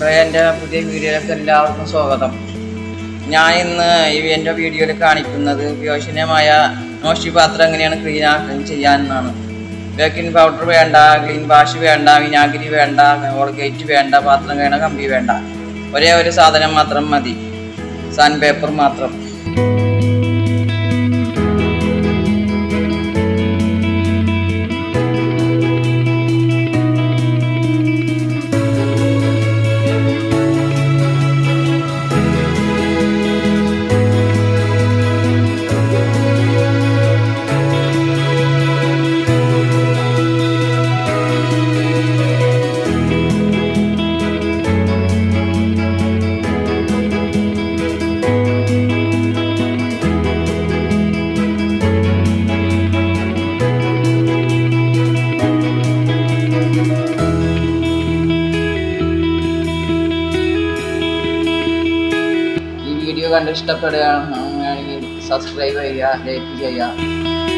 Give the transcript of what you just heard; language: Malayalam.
മക്കളെ എന്റെ പുതിയ വീഡിയോയിലേക്ക് എല്ലാവർക്കും സ്വാഗതം. ഞാൻ ഇന്ന് ഈ എന്റെ വീഡിയോയിൽ കാണിക്കുന്നത് ഉപയോഗശൂന്യമായ നോഷി പാത്രം എങ്ങനെയാണ് ക്ലീൻ ആക്കാൻ ചെയ്യാനെന്നാണ് ബേക്കിംഗ് പൗഡർ വേണ്ട ക്ലീൻ വാഷ് വേണ്ട വിനാഗിരി വേണ്ട ഓൾഗേറ്റ് വേണ്ട പാത്രം വേണ്ട കമ്പി വേണ്ട. ഒരേ ഒരു സാധനം മാത്രം മതി. സാൻഡ് പേപ്പർ മാത്രം. കണ്ട് ഇഷ്ടപ്പെടുകയാണെങ്കിൽ സബ്സ്ക്രൈബ് ചെയ്യുക ലൈക്ക് ചെയ്യുക.